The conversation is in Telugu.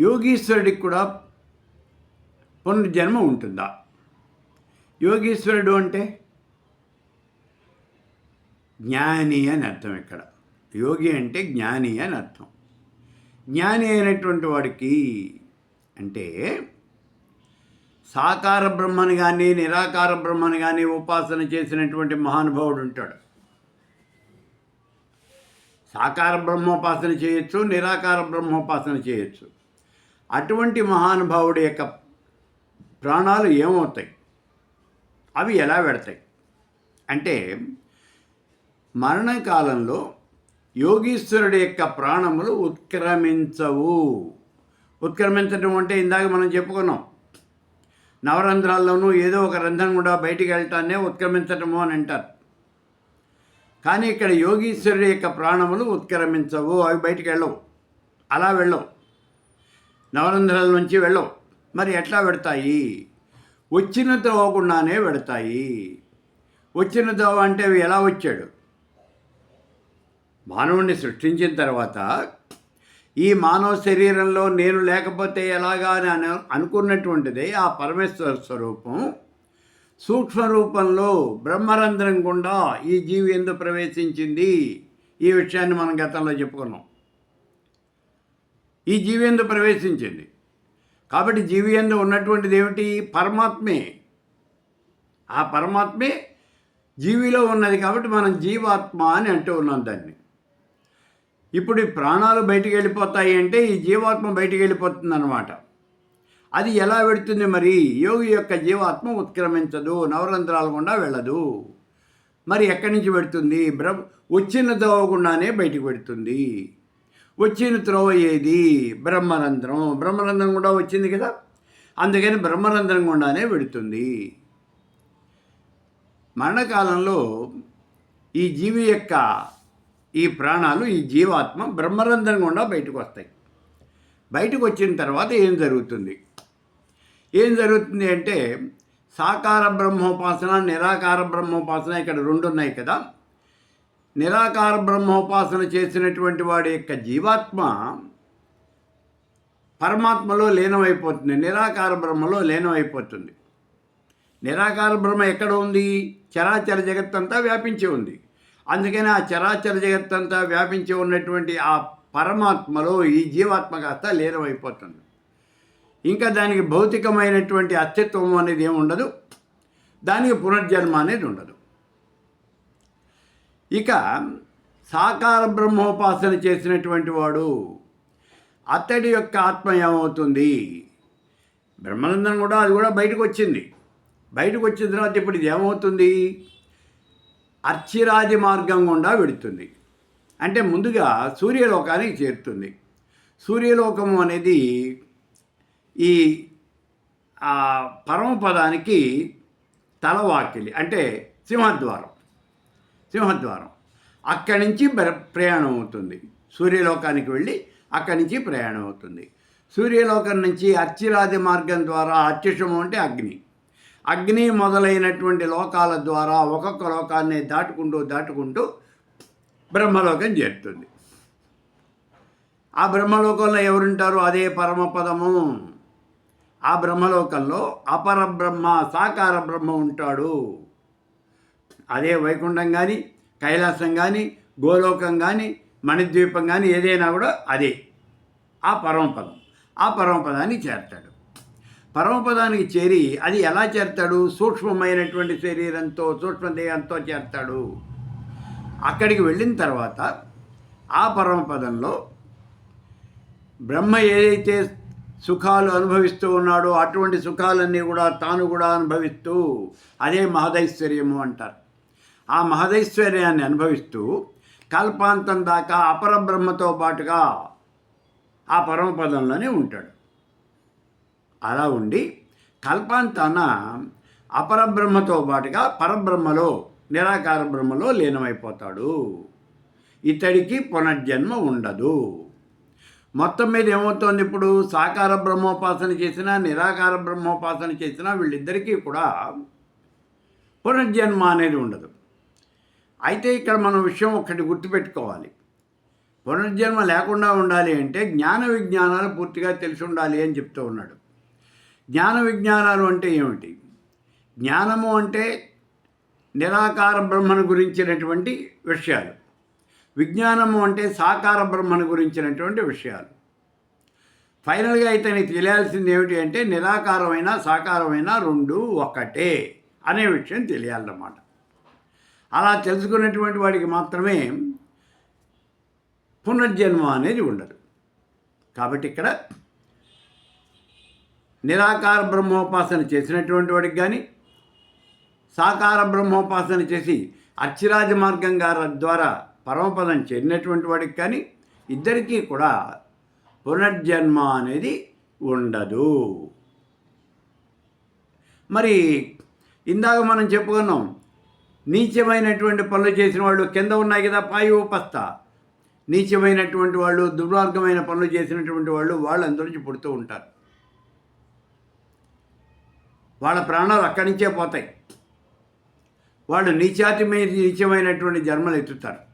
యోగీశ్వరుడికి కూడా పునర్జన్మ ఉంటుందా? యోగీశ్వరుడు అంటే? జ్ఞాని అని అర్థం ఇక్కడ. యోగి అంటే జ్ఞాని అని అర్థం. జ్ఞాని అయినటువంటి వాడికి అంటే సాకార బ్రహ్మని కానీ నిరాకార బ్రహ్మని కానీ ఉపాసన చేసినటువంటి మహానుభావుడు ఉంటాడు. సాకార బ్రహ్మోపాసన చేయొచ్చు నిరాకార బ్రహ్మోపాసన చేయొచ్చు. అటువంటి మహానుభావుడి యొక్క ప్రాణాలు ఏమవుతాయి? అవి ఎలా పెడతాయి అంటే మరణకాలంలో యోగీశ్వరుడి యొక్క ప్రాణములు ఉత్క్రమించవు. ఉత్క్రమించడం అంటే ఇందాక మనం చెప్పుకున్నాం. నవరంధ్రాల్లోనూ ఏదో ఒక రంధ్రం కూడా బయటికి వెళ్ళటాన్నే ఉత్క్రమించటము అని అంటారు. కానీ ఇక్కడ యోగీశ్వరుడి యొక్క ప్రాణములు ఉత్క్రమించవు అవి బయటికి వెళ్ళవు. అలా వెళ్ళవు. నవరంధ్రాల నుంచి వెళ్ళవు. మరి ఎట్లా పెడతాయి? వచ్చిన తోవకుండానే పెడతాయి. వచ్చిన తోవ అంటే అవి ఎలా వచ్చాడు? మానవుణ్ణి సృష్టించిన తర్వాత ఈ మానవ శరీరంలో నేను లేకపోతే ఎలాగా అని అను అనుకున్నటువంటిది ఆ పరమేశ్వర స్వరూపం. సూక్ష్మ రూపంలో బ్రహ్మరంధ్రం గుండా ఈ జీవి ఎందు ప్రవేశించింది? ఈ విషయాన్ని మనం గతంలో చెప్పుకున్నాం. ఈ జీవియందు ప్రవేశించింది. కాబట్టి జీవియందు ఉన్నటువంటిది ఏమిటి? పరమాత్మే. ఆ పరమాత్మే జీవిలో ఉన్నది కాబట్టి మనం జీవాత్మ అని అంటూ ఉన్నాం దాన్ని. ఇప్పుడు ఈ ప్రాణాలు బయటికి వెళ్ళిపోతాయి అంటే ఈ జీవాత్మ బయటికి వెళ్ళిపోతుంది అనమాట అది ఎలా పెడుతుంది మరి? యోగి యొక్క జీవాత్మ ఉత్క్రమించదు నవరంధ్రాలు గుండా వెళ్ళదు. మరి ఎక్కడి నుంచి పెడుతుంది బ్ర వచ్చిన దోవకుండానే బయటికి పెడుతుంది వచ్చిన త్రోవ ఏది బ్రహ్మరంధ్రం. బ్రహ్మరంధ్రం కూడా వచ్చింది కదా. అందుకని బ్రహ్మరంధ్రం గుండానే పెడుతుంది మరణకాలంలో ఈ జీవి యొక్క ఈ ప్రాణాలు ఈ జీవాత్మ బ్రహ్మరంధ్రం గుండా బయటకు వస్తాయి బయటకు వచ్చిన తర్వాత ఏం జరుగుతుంది? ఏం జరుగుతుంది అంటే సాకార బ్రహ్మోపాసన నిరాకార బ్రహ్మోపాసన ఇక్కడ రెండు ఉన్నాయి కదా. నిరాకార బ్రహ్మోపాసన చేసినటువంటి వాడి యొక్క జీవాత్మ పరమాత్మలో లీనమైపోతుంది. నిరాకార బ్రహ్మలో లీనమైపోతుంది. నిరాకార బ్రహ్మ ఎక్కడ ఉంది? చరాచర జగత్తంతా వ్యాపించి ఉంది. అందుకని ఆ చరాచర జగత్తంతా వ్యాపించి ఉన్నటువంటి ఆ పరమాత్మలో ఈ జీవాత్మ కాస్త లీనమైపోతుంది. ఇంకా దానికి భౌతికమైనటువంటి అస్తిత్వం అనేది ఏమి ఉండదు దానికి పునర్జన్మ అనేది ఉండదు. ఇక సాకార బ్రహ్మోపాసన చేసినటువంటి వాడు అతడి యొక్క ఆత్మ ఏమవుతుంది? బ్రహ్మానందం కూడా అది కూడా బయటకు వచ్చింది. బయటకు వచ్చిన తర్వాత ఇప్పుడు ఇది ఏమవుతుంది? అర్చిరాజి మార్గం గుండా వెడుతుంది అంటే ముందుగా సూర్యలోకానికి చేరుతుంది. సూర్యలోకము అనేది ఈ పరమపదానికి తలవాకిలి అంటే సింహద్వారం. సింహద్వారం. అక్కడి నుంచి ప్ర- ప్రయాణం అవుతుంది సూర్యలోకానికి వెళ్ళి అక్కడి నుంచి ప్రయాణం అవుతుంది సూర్యలోకం నుంచి అర్చిరాది మార్గం ద్వారా అత్యుషము అంటే అగ్ని. అగ్ని మొదలైనటువంటి లోకాల ద్వారా ఒక్కొక్క లోకాన్ని దాటుకుంటూ దాటుకుంటూ బ్రహ్మలోకం చేరుతుంది. ఆ బ్రహ్మలోకంలో ఎవరుంటారు? అదే పరమపదము. ఆ బ్రహ్మలోకంలో అపర బ్రహ్మ సాకార బ్రహ్మ ఉంటాడు. అదే వైకుంఠం కానీ కైలాసం కానీ గోలోకం కానీ మణిద్వీపం కానీ ఏదైనా కూడా అదే. ఆ పరమపదం. ఆ పరమపదాన్ని చేరతాడు. పరమపదానికి చేరి అది ఎలా చేరతాడు? సూక్ష్మమైనటువంటి శరీరంతో సూక్ష్మదేహంతో చేరతాడు. అక్కడికి వెళ్ళిన తర్వాత ఆ పరమపదంలో బ్రహ్మ ఏదైతే సుఖాలు అనుభవిస్తూ ఉన్నాడో అటువంటి సుఖాలన్నీ కూడా తాను కూడా అనుభవిస్తూ అదే మహదైశ్వర్యము అంటారు. ఆ మహదైశ్వర్యాన్ని అనుభవిస్తూ కల్పాంతం దాకా అపరబ్రహ్మతో పాటుగా ఆ పరమపదంలోనే ఉంటాడు. అలా ఉండి కల్పాంతాన అపరబ్రహ్మతో పాటుగా పరబ్రహ్మలో నిరాకార బ్రహ్మలో లీనమైపోతాడు. ఇతడికి పునర్జన్మ ఉండదు. మొత్తం మీద ఏమవుతోంది ఇప్పుడు? సాకార బ్రహ్మోపాసన చేసినా నిరాకార బ్రహ్మోపాసన చేసినా వీళ్ళిద్దరికీ కూడా పునర్జన్మ అనేది ఉండదు. అయితే ఇక్కడ మనం విషయం ఒకటి గుర్తుపెట్టుకోవాలి. పునర్జన్మ లేకుండా ఉండాలి అంటే జ్ఞాన విజ్ఞానాలు పూర్తిగా తెలిసి ఉండాలి అని చెప్తూ ఉన్నాడు. జ్ఞాన విజ్ఞానాలు అంటే ఏమిటి? జ్ఞానము అంటే నిరాకార బ్రహ్మను గురించినటువంటి విషయాలు. విజ్ఞానము అంటే సాకార బ్రహ్మను గురించినటువంటి విషయాలు. ఫైనల్గా అయితే నీకు తెలియాల్సింది ఏమిటి అంటే నిరాకారమైన సాకారమైన రెండు ఒకటే అనే విషయం తెలియాలన్నమాట. అలా తెలుసుకున్నటువంటి వాడికి మాత్రమే పునర్జన్మ అనేది ఉండదు. కాబట్టి ఇక్కడ నిరాకార బ్రహ్మోపాసన చేసినటువంటి వాడికి కానీ సాకార బ్రహ్మోపాసన చేసి అచ్చిరాజ మార్గం గారి ద్వారా పరమపదం చేరినటువంటి వాడికి కానీ ఇద్దరికీ కూడా పునర్జన్మ అనేది ఉండదు. మరి ఇందాక మనం చెప్పుకున్నాం నీచమైనటువంటి పనులు చేసిన వాళ్ళు కింద ఉన్నాయి కదా పాయి పస్తా. నీచమైనటువంటి వాళ్ళు దుర్మార్గమైన పనులు చేసినటువంటి వాళ్ళు వాళ్ళందరి నుంచి పుడుతూ ఉంటారు. వాళ్ళ ప్రాణాలు అక్కడి నుంచే పోతాయి. వాళ్ళు నీచాతి మీద నీచమైనటువంటి జన్మలు ఎత్తుతారు.